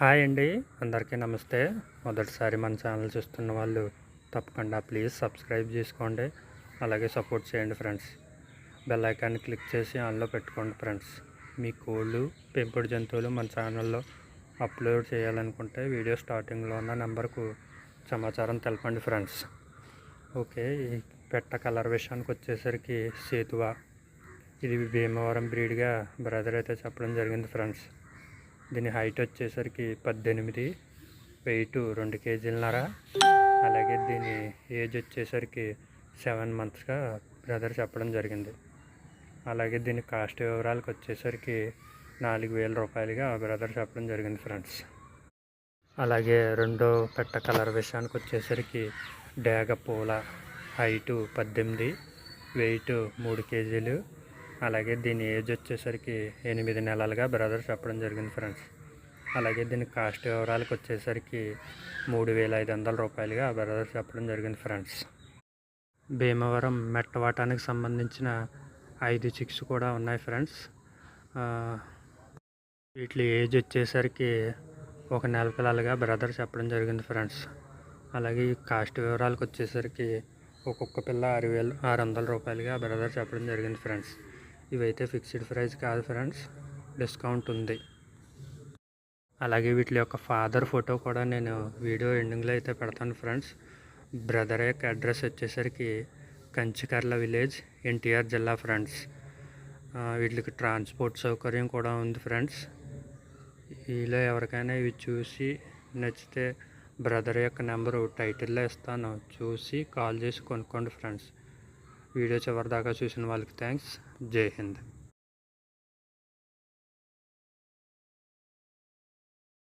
Hi అండి. అందరికీ నమస్తే. మొదటిసారి మన ఛానల్ చూస్తున్న వాళ్ళు తప్పకుండా ప్లీజ్ సబ్స్క్రైబ్ చేసుకోండి. అలాగే సపోర్ట్ చేయండి ఫ్రెండ్స్. బెల్ ఐకాన్ క్లిక్ చేసి ఆన్లో పెట్టుకోండి ఫ్రెండ్స్. మీ కోళ్ళు పెంపుడు జంతువులు మన ఛానల్లో అప్లోడ్ చేయాలనుకుంటే వీడియో స్టార్టింగ్లో ఉన్న నెంబర్కు సమాచారం తెలపండి ఫ్రెండ్స్. ఓకే ఈ పెట్ట కలర్ విషయానికి వచ్చేసరికి సేతువ. ఇది భీమవరం బ్రీడ్గా బ్రదర్ అయితే చెప్పడం జరిగింది ఫ్రెండ్స్. దీని హైట్ వచ్చేసరికి పద్దెనిమిది వెయిట్ రెండు కేజీలన్నర. అలాగే దీని ఏజ్ వచ్చేసరికి సెవెన్ మంత్స్గా బ్రదర్ చెప్పడం జరిగింది. అలాగే దీని కాస్ట్ వివరాలకు వచ్చేసరికి నాలుగు వేల రూపాయలుగా బ్రదర్ చెప్పడం జరిగింది ఫ్రెండ్స్. అలాగే రెండో పెట్ట కలర్ విషయానికి వచ్చేసరికి డేగ పూల హైటు పద్దెనిమిది వెయిట్ మూడు కేజీలు. అలాగే దీని ఏజ్ వచ్చేసరికి ఎనిమిది నెలలుగా బ్రదర్ చెప్పడం జరిగింది ఫ్రెండ్స్. అలాగే దీని కాస్ట్ వివరాలకు వచ్చేసరికి మూడు వేల ఐదు వందల రూపాయలుగా బ్రదర్ చెప్పడం జరిగింది ఫ్రెండ్స్. భీమవరం మెట్టవాటానికి సంబంధించిన ఐదు చిక్స్ కూడా ఉన్నాయి ఫ్రెండ్స్. వీటి ఏజ్ వచ్చేసరికి ఒక నెల పిల్లలుగా బ్రదర్ చెప్పడం జరిగింది ఫ్రెండ్స్. అలాగే ఈ కాస్ట్ వివరాలకు వచ్చేసరికి ఒక్కొక్క పిల్ల ఆరు వేలు ఆరు వందల రూపాయలుగా బ్రదర్ చెప్పడం జరిగింది ఫ్రెండ్స్. ఇవైతే ఫిక్స్డ్ ప్రైస్ కాదు ఫ్రెండ్స్. డిస్కౌంట్ ఉంది. అలాగే వీటి యొక్క ఫాదర్ ఫోటో కూడా నేను వీడియో ఎండింగ్లో అయితే పెడతాను ఫ్రెండ్స్. బ్రదర్ యొక్క అడ్రస్ వచ్చేసరికి కంచికర్ల విలేజ్ ఎన్టీఆర్ జిల్లా ఫ్రెండ్స్. వీటికి ట్రాన్స్పోర్ట్ సౌకర్యం కూడా ఉంది ఫ్రెండ్స్. ఈలో ఎవరికైనా ఇవి చూసి నచ్చితే బ్రదర్ యొక్క నెంబరు టైటిల్లో ఇస్తాను. చూసి కాల్ చేసి కొనుక్కోండి ఫ్రెండ్స్. వీడియో చివరిదాకా చూసిన వాళ్ళకి థ్యాంక్స్ జై హింద్.